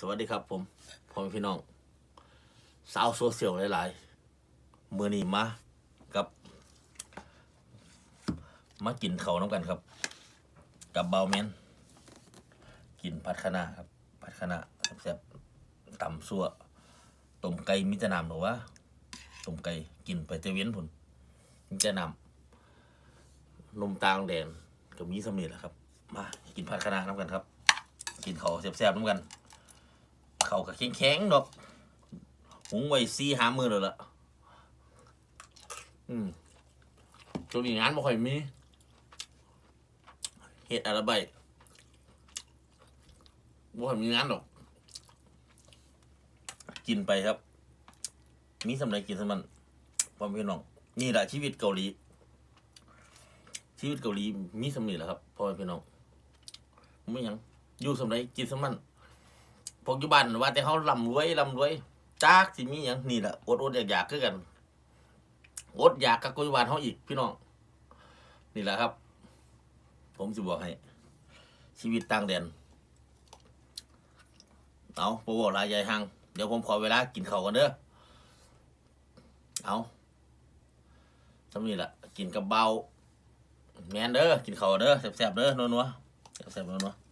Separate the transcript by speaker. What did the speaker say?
Speaker 1: สวัสดีครับผมพ่อแม่พี่น้อง สาวโซเชียลหลายๆมือนี้มากับ มากินเขาน้ำกันครับ กับเบาแมนกินผัดคะน้าครับผัดคะน้าแซ่บๆตำซั่วต้มไก่มิจะนำหรือวะต้มไก่กินไปเตเวียนผุนมิจะนำนมตาลแดงกับมีสำเร็จแหละครับ มากินผัดคะน้าน้ำกันครับ กินเขาแซ่บๆน้ำกัน เขาก็แข็งๆดอกหุงไว้สี่ห้ามือเลยละอืมช่วงนี้งานบ่ค่อยมีเฮ็ดอะไรใบบ่ค่อยมีงานดอก กินไปครับ มีสำไรกินสำมันพ่อแม่พี่น้อง นี่แหละชีวิตเกาหลี ชีวิตเกาหลีมีสำนีแหละครับพ่อพี่น้องไม่ยังอยู่สำไรกินสำมัน พวกอยู่บ้านว่าแต่เขาลำรวยลำรวยจากสิมีอย่างนี่แหละอดอดอยากอยากคือกันอดอยากกับกุบ้านเขาอีกพี่น้อง นี่แหละครับ ผมจะบอกให้ ชีวิตต่างแดนเอาปวลายใหญ่หังเดี๋ยวผมขอเวลากินข้าวกันเด้อเอาทำนี่แหละกินกับเบาแมนเด้อกินข้าวเด้อแซ่บๆเด้อนัวๆแซ่บๆนัวๆ